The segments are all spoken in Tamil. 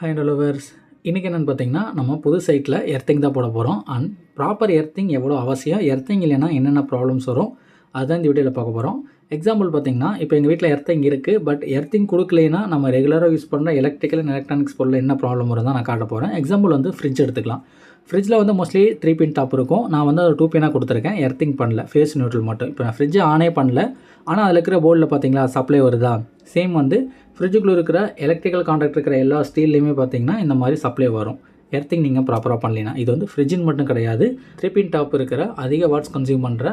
ஹை டெலவர்ஸ் இன்றைக்கி என்னென்னு பார்த்தீங்கன்னா நம்ம புது சைட்டில் எர்த்திங் தான் போட போகிறோம் அண்ட் ப்ராப்பர் எர்த்திங் எவ்வளோ அவசியம்? எர்த்திங் இல்லைன்னா என்னென்ன ப்ராப்ளம்ஸ் வரும்? அதுதான் இந்த வீடியோவில் பார்க்க போகிறோம் எக்ஸாம்பிள் பார்த்தீங்கன்னா இப்போ எங்கள் வீட்டில் எர்த்திங் இருக்குது பட் எர்த்திங் கொடுக்கலைன்னா நம்ம ரெகுலராக யூஸ் பண்ணுற எலக்ட்ரிக்கல் அண்ட் எலக்ட்ரானிக்ஸ் பொருள் என்ன ப்ராப்ளம் வரும் தான் நான் காட்ட போகிறேன் எக்ஸாம்பிள் வந்து ஃப்ரிட்ஜ் எடுத்துக்கலாம். ஃப்ரிட்ஜில் வந்து மோஸ்ட்லி த்ரீ பின் டாப் இருக்கும். நான் வந்து அது டூ பின்னாக கொடுத்துருக்கேன். எர்த்திங் பண்ணல. ஃபேஸ் நியூட்ரல் மட்டும். இப்போ நான் ஃப்ரிட்ஜை ஆனே பண்ணல. ஆனால் அதில் இருக்கிற போர்டில் பார்த்தீங்களா சப்ளை வருதா? சேம் வந்து ஃப்ரிட்ஜுக்குள்ளே இருக்கிற எலக்ட்ரிக்கல் கான்ட்ராக்ட் இருக்கிற எல்லா ஸ்டீல்லையுமே பார்த்தீங்கன்னா இந்த மாதிரி சப்ளை வரும். எர்த்திங் நீங்கள் ப்ராப்பராக பண்ணலைன்னா. இது வந்து ஃப்ரிட்ஜின் மட்டும் கிடையாது. த்ரீ பின் டாப் இருக்கிற அதிக வாட்ஸ் கன்சியூம் பண்ணுற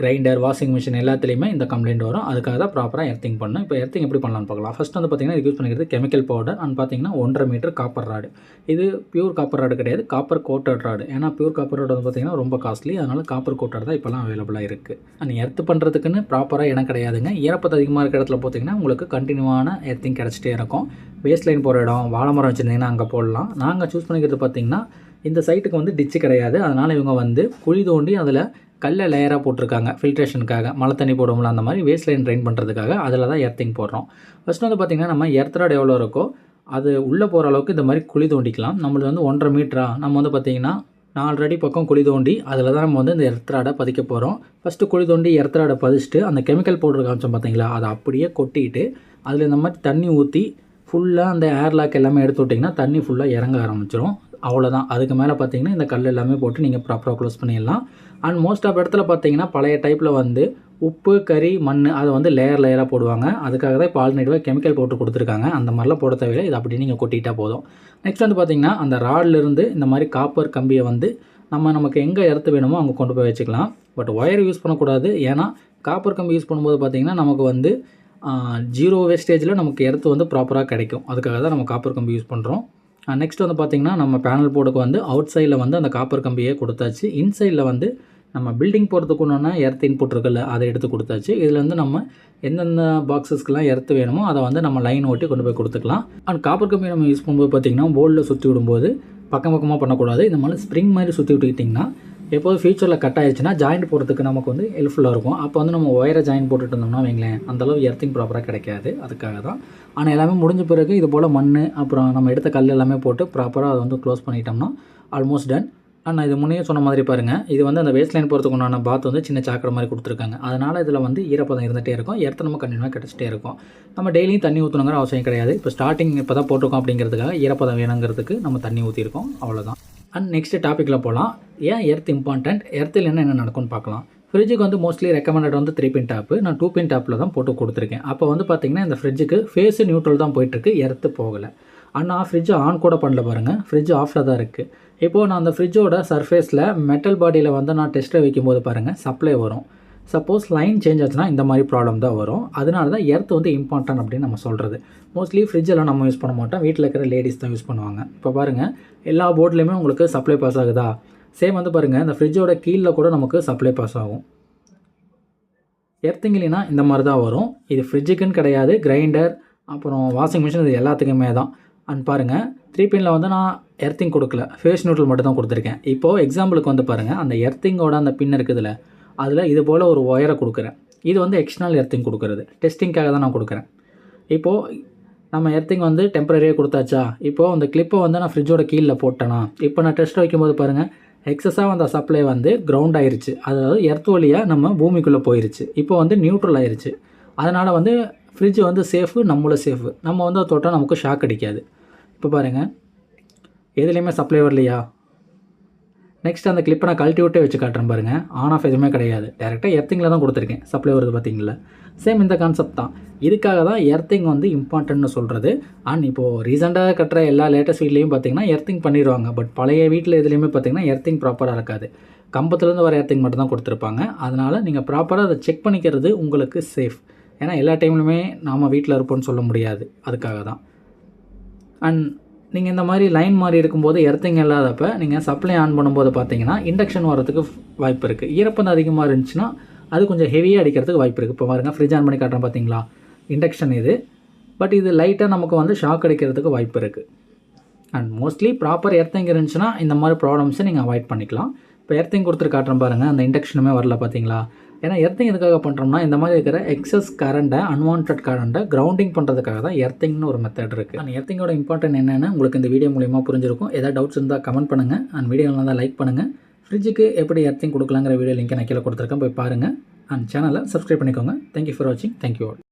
கிரைண்டர் வாஷிங் மிஷின் எல்லாத்துலேயுமே இந்த கம்ப்ளைண்ட் வரும். அதுக்காக தான் ப்ராப்பராக எர்த்திங் பண்ணணும். இப்போ எர்த்திங் எப்படி பண்ணலாம்னு பார்க்கலாம். ஃபஸ்ட் வந்து பார்த்தீங்கன்னா இது யூஸ் பண்ணிக்கிறது கெமிக்கல் பவுடர் அண்ட் பார்த்திங்கன்னா ஒன்றரை மீட்டர் காப்பர் ராடு இது பியூர் காப்பர் ராடு கிடையாது. காப்பர் கோட்டட் ராடு ஏன்னா பியூர் காப்பர் ராடு வந்து பார்த்திங்கன்னா ரொம்ப காஸ்ட்லி அதனால் காப்பர் கோட்டட் தான் இப்போலாம் அவைலபிளாக இருக்குது அண்ட் எர்த்து பண்ணுறதுக்குன்னு ப்ராப்பராக இடம் கிடையாதுங்க. ஈரப்பத்து அதிகமாக இருக்கிற இடத்துல பார்த்தீங்கன்னா உங்களுக்கு கண்டினியூவான எர்த்திங் கிடச்சிட்டே இருக்கும். வேஸ்ட் லைன் போகிற இடம் வாழை மரம் வச்சுருந்தீங்கன்னா அங்கே போடலாம். நாங்கள் சூஸ் பண்ணிக்கிறது பார்த்திங்கன்னா இந்த சைட்டுக்கு வந்து டிச்சு கிடையாது. அதனால் இவங்க வந்து குழி தோண்டி அதில் கல்லை லேயராக போட்டிருக்காங்க. ஃபில்ட்ரேஷனுக்காக மழை தண்ணி போடுவோம்ல அந்த மாதிரி வேஸ்ட் லைன் ட்ரைன் பண்ணுறதுக்காக அதில் தான் எர்த்திங் போடுறோம். ஃபஸ்ட் வந்து பார்த்திங்கன்னா நம்ம எர்த்ராட் எவ்வளோ இருக்கோ அது உள்ளே போகிற அளவுக்கு இந்த மாதிரி குழி தோண்டிக்கலாம். நம்மளுக்கு வந்து ஒன்றரை மீட்டரா நம்ம வந்து பார்த்திங்கன்னா நாலு அடி பக்கம் குழி தோண்டி அதில் தான் நம்ம வந்து இந்த எர்த்ராடை பதிக்க போகிறோம் ஃபஸ்ட்டு குழி தோண்டி எர்த்ராடை பதிச்சுட்டு அந்த கெமிக்கல் பவுடர் காமிச்சோம் பார்த்தீங்களா அதை அப்படியே கொட்டிட்டு அதில் இந்த மாதிரி தண்ணி ஊற்றி ஃபுல்லாக அந்த ஏர் லாக் எல்லாமே எடுத்து விட்டிங்கன்னா தண்ணி ஃபுல்லாக இறங்க ஆரம்பிச்சிடும் அவ்வளோதான் அதுக்கு மேலே பார்த்தீங்கன்னா இந்த கல் எல்லாமே போட்டு நீங்கள் ப்ராப்பராக க்ளோஸ் பண்ணிடலாம். அண்ட் மோஸ்ட் ஆஃப் இடத்துல பார்த்தீங்கன்னா பழைய டைப்பில் வந்து உப்பு கறி மண் அதை வந்து லேயர் லேயராக போடுவாங்க. அதுக்காக தான் இப்போ ஆல்டர்னேட்டிவாக கெமிக்கல் போட்டு கொடுத்துருக்காங்க. அந்த மாதிரிலாம் போட தேவையில்லை. இது அப்படி நீங்கள் கொட்டிட்டா போதும். நெக்ஸ்ட் வந்து பார்த்தீங்கன்னா அந்த ராட்லேருந்து இந்த மாதிரி காப்பர் கம்பியை வந்து நம்ம நமக்கு எங்கே இடத்து வேணுமோ அங்கே கொண்டு போய் வச்சுக்கலாம். பட் ஒயர் யூஸ் பண்ணக்கூடாது. ஏன்னா காப்பர் கம்பி யூஸ் பண்ணும்போது பார்த்திங்கன்னா நமக்கு வந்து ஜீரோ வேஸ்டேஜில் நமக்கு இடத்து வந்து ப்ராப்பராக கிடைக்கும். அதுக்காக தான் நம்ம காப்பர் கம்பி யூஸ் பண்ணுறோம் நெக்ஸ்ட் வந்து பார்த்திங்கன்னா நம்ம பேனல் போர்டுக்கு வந்து அவுட் சைடில் வந்து அந்த காப்பர் கம்பியே கொடுத்தாச்சு. இன்சைடில் வந்து நம்ம பில்டிங் போகிறதுக்கு ஒன்றுனா எர்த் இன்புட் இருக்குல்ல அதை எடுத்து கொடுத்தாச்சு. இதில் வந்து நம்ம எந்தெந்த பாக்ஸஸ்க்கெலாம் எர்த்து வேணுமோ அதை வந்து நம்ம லைன் ஓட்டி கொண்டு போய் கொடுத்துக்கலாம். அண்ட் காப்பர் கம்பி நம்ம யூஸ் பண்ணும்போது பார்த்திங்கன்னா போர்டில் சுற்றி விடும்போது பக்கம் பக்கமாக பண்ணக்கூடாது. இந்த மாதிரி ஸ்ப்ரிங் மாதிரி சுற்றி விட்டுக்கிட்டிங்கன்னா எப்போது ஃபியூச்சரில் கட் ஆயிடுச்சுன்னா ஜாயிண்ட் போடுறதுக்கு நமக்கு வந்து ஹெல்ப்ஃபுல்லாக இருக்கும். அப்போ வந்து நம்ம ஒயரை ஜாயின் போட்டுட்டு இருந்தோம்னா வைங்களேன் அந்தளவு எர்த்திங் ப்ராப்பராக கிடைக்காது. அதுக்காக தான். ஆனால் எல்லாமே முடிஞ்ச பிறகு இது போல் மண் அப்புறம் நம்ம எடுத்த கல் எல்லாமே போட்டு ப்ராப்பராக அதை வந்து க்ளோஸ் பண்ணிட்டோம்னா ஆல்மோஸ்ட் டன் ஆனால் இது முன்னே சொன்ன மாதிரி பாருங்கள் இது வந்து அந்த வேஸ்ட் லைன் போகிறதுக்கு உண்டான பாத் வந்து சின்ன சாக்கடை மாதிரி கொடுத்துருக்காங்க. அதனால் இதில் வந்து ஈரப்பதம் இருந்துகிட்டே இருக்கும். இடத்த நம்ம கண்டினியூவாக கிடச்சிட்டே இருக்கும். நம்ம டெய்லியும் தண்ணி ஊற்றணுங்கிற அவசியம் கிடையாது. இப்போ ஸ்டார்டிங் இப்போ தான் போட்டிருக்கோம் அப்படிங்கிறதுக்காக ஈரப்பதம் வேணுங்கிறதுக்கு நம்ம தண்ணி ஊற்றிருக்கோம் அவ்வளோதான் அண்ட் நெக்ஸ்ட் டாப்பிக்கில் போகலாம் ஏன் எர்த் இம்பார்ட்டண்ட் எர்த்தில் என்ன என்ன நடக்கும்னு பார்க்கலாம். ஃப்ரிட்ஜுக்கு வந்து மோஸ்ட்லி ரெக்கமெண்டட் வந்து த்ரீ பின் டாப்பு நான் டூ பின் டாப்பில் தான் போட்டு கொடுத்துருக்கேன். அப்போ வந்து பார்த்திங்கன்னா இந்த ஃப்ரிட்ஜுக்கு ஃபேஸு நியூட்ரல் தான் போயிட்டுருக்கு. எர்த்து போகலை. ஆனால் ஃப்ரிட்ஜு ஆன் கூட பண்ணல பாருங்கள் ஃப்ரிட்ஜ் ஆஃபில் தான் இருக்குது இப்போது நான் அந்த ஃப்ரிட்ஜோட சர்ஃபேஸில் மெட்டல் பாடியில் வந்து நான் டெஸ்ட்டை வைக்கும்போது பாருங்கள் சப்ளை வரும். சப்போஸ் லைன் சேஞ்ச் ஆச்சுன்னா இந்த மாதிரி ப்ராப்ளம் தான் வரும். அதனால தான் எர்த் வந்து இம்பார்ட்டன்ட் அப்படின்னு நம்ம சொல்கிறது மோஸ்ட்லி ஃப்ரிட்ஜெல்லாம் நம்ம யூஸ் பண்ண மாட்டோம். வீட்டில் இருக்கிற லேடிஸ் தான் யூஸ் பண்ணுவாங்க. இப்போ பாருங்கள் எல்லா போர்ட்லேயுமே உங்களுக்கு சப்ளை பாஸ் ஆகுதா? சேம் வந்து பாருங்கள் இந்த ஃப்ரிட்ஜோட கீழே கூட நமக்கு சப்ளை பாஸ் ஆகும். எர்த்திங் இல்லைன்னா இந்த மாதிரி தான் வரும். இது ஃப்ரிட்ஜுக்குன்னு கிடையாது. கிரைண்டர் அப்புறம் வாஷிங் மிஷின் இது எல்லாத்துக்குமே தான். அண்ட் பாருங்கள் த்ரீ பின்னில் வந்து நான் எர்த்திங் கொடுக்கல. ஃபேஸ் நியூட்ரல் மட்டும் தான் கொடுத்துருக்கேன். இப்போது எக்ஸாம்பிளுக்கு வந்து பாருங்கள் அந்த எர்த்திங்கோட அந்த பின் இருக்குதுல்ல அதில் இது போல் ஒரு ஒயரை கொடுக்குறேன். இது வந்து எக்ஸ்டர்னல் எர்த்திங் கொடுக்குறது. டெஸ்டிங்க்காக தான் நான் கொடுக்குறேன். இப்போது நம்ம எர்த்திங் வந்து டெம்பரரியாக கொடுத்தாச்சா? இப்போது அந்த கிளிப்பை வந்து நான் ஃப்ரிட்ஜோட கீழே போட்டேனா? இப்போ நான் டெஸ்ட் வைக்கும்போது பாருங்கள் எக்ஸஸாக வந்த சப்ளை வந்து கிரவுண்ட் ஆயிருச்சு. அதாவது எர்த் வழியாக நம்ம பூமிக்குள்ளே போயிருச்சு. இப்போ வந்து நியூட்ரல் ஆயிருச்சு. அதனால் வந்து ஃப்ரிட்ஜ் வந்து சேஃபு நம்மளும் சேஃபு நம்ம வந்து அதை தொட்டால் நமக்கு ஷாக் அடிக்காது. இப்போ பாருங்கள் எதுலேயுமே சப்ளை வரலையா? நெக்ஸ்ட் அந்த கிளிப்பை நான் கழட்டி விட்டே வச்சு காட்டுறேன் பாருங்கள் ஆன் ஆஃப் எதுவுமே கிடையாது. டேரெக்டாக எர்த்திங்கில் தான் கொடுத்துருக்கேன். சப்ளை வருது பார்த்தீங்களா சேம் இந்த கான்செப்ட் தான். இதுக்காக தான் எர்த்திங் வந்து இம்பார்ட்டன்ட்னு சொல்கிறது அண்ட் இப்போது ரீசெண்டாக கட்டுற எல்லா லேட்டஸ்ட் வீட்லேயும் பார்த்தீங்கன்னா எர்த்திங் பண்ணிடுவாங்க. பட் பழைய வீட்டில் எதுலேயுமே பார்த்தீங்கன்னா எர்த்திங் ப்ராப்பராக இருக்காது. கம்பத்துலேருந்து வர எர்த்திங் மட்டும் தான் கொடுத்துருப்பாங்க. அதனால் நீங்கள் ப்ராப்பராக அதை செக் பண்ணிக்கிறது உங்களுக்கு சேஃப் ஏன்னா எல்லா டைம்லையுமே நாம் வீட்டில் இருப்போம்னு சொல்ல முடியாது. அதுக்காக தான். அண்ட் நீங்கள் இந்த மாதிரி லைன் மாதிரி இருக்கும்போது எர்த்திங் இல்லாதப்ப நீங்கள் சப்ளை ஆன் பண்ணும்போது பார்த்தீங்கன்னா இண்டக்ஷன் வரதுக்கு வாய்ப்பு இருக்குது ஈரப்பதம் அதிகமாக இருந்துச்சுன்னா அது கொஞ்சம் ஹெவியாக அடிக்கிறதுக்கு வாய்ப்பு இருக்குது இப்போ பாருங்கள் ஃப்ரிட்ஜ் ஆன் பண்ணி காட்டுறேன் பார்த்தீங்களா இண்டக்ஷன் இது. பட் இது லைட்டாக நமக்கு வந்து ஷாக் அடிக்கிறதுக்கு வாய்ப்பு இருக்குது அண்ட் மோஸ்ட்லி ப்ராப்பர் எர்த்திங் இருந்துச்சுன்னா இந்த மாதிரி ப்ராப்ளம்ஸை நீங்கள் அவாய்ட் பண்ணிக்கலாம். இப்போ எர்த்திங் கொடுத்துட்டு காட்டுறேன் பாருங்கள் அந்த இண்டக்ஷனுமே வரல பார்த்தீங்களா ஏன்னா எர்த்திங் எதுக்காக பண்ணுறோம்னா இந்த மாதிரி இருக்கிற எக்ஸஸ் கரண்ட்டை அன்வான்ட் கரண்ட்டை கிரவுண்டிங் பண்ணுறதுக்காக தான் எர்த்திங்னு ஒரு மெத்தட் இருக்குது அந்த எர்த்திங்கோட இம்பார்ட்டன்ட் என்னென்னு உங்களுக்கு இந்த வீடியோ மூலியமாக புரிஞ்சிருக்கும். ஏதாவது டவுட்ஸ் இருந்தால் கமெண்ட் பண்ணுங்கள் அண்ட் வீடியோ இருந்தால் லைக் பண்ணுங்கள் ஃப்ரிட்ஜுக்கு எப்படி எர்த்திங் கொடுக்கலாங்கிற வீடியோ லிங்க் நான் கீழே கொடுத்துருக்கேன். போய் பாருங்கள் அண்ட் சேனலை சப்ஸ்கிரைப் பண்ணிக்கோங்க. தேங்க்யூ ஃபார் வாட்சிங் தேங்க்யூ ஆல்